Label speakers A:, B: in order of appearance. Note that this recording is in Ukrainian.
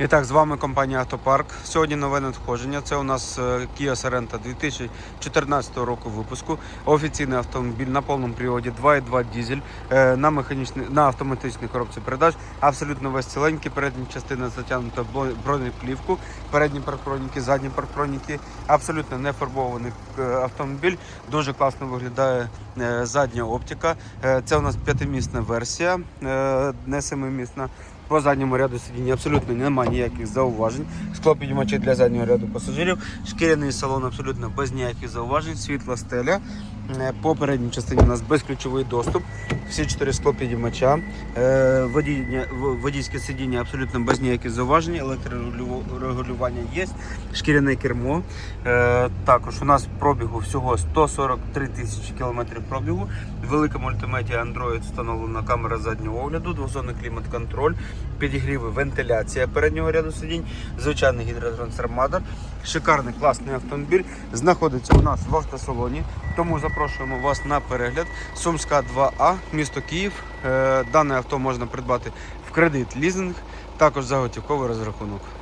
A: І так, з вами компанія Автопарк. Сьогодні нове надходження. Це у нас е, Kia Sorento 2014 року випуску. Офіційний автомобіль на повному приводі 2.2 дізель е, на механічній на автоматичній коробці передач. Абсолютно весь ціленький. Передня частина затягнута бронеплівку, передні парктроніки, задні парктроніки. Абсолютно не фарбований е, автомобіль. Дуже класно виглядає задня оптика. Це у нас п'ятимісна версія, не семимісна. По задньому ряду сидіння абсолютно немає ніяких зауважень. Склопідіймачі для заднього ряду пасажирів. Шкіряний салон абсолютно без ніяких зауважень. Світла стеля. Е, По передній частині у нас безключовий доступ. Всі чотири склопідіймача. Е, Водійське сидіння абсолютно без ніяких зауважень. Електрорегулювання є. Шкіряне кермо. Е, Також у нас пробігу всього 143 тисячі кілометрів пробігу. Велика мультимедіа Android встановлена камера заднього огляду, двозонний клімат-контроль, підігріви, вентиляція переднього ряду сидінь, звичайний гідротрансформатор. Шикарний класний автомобіль знаходиться у нас в автосалоні. Тому запрошуємо вас на перегляд. Сумська 2А, місто Київ. Е, Дане авто можна придбати в кредит лізинг, також за готівковий розрахунок.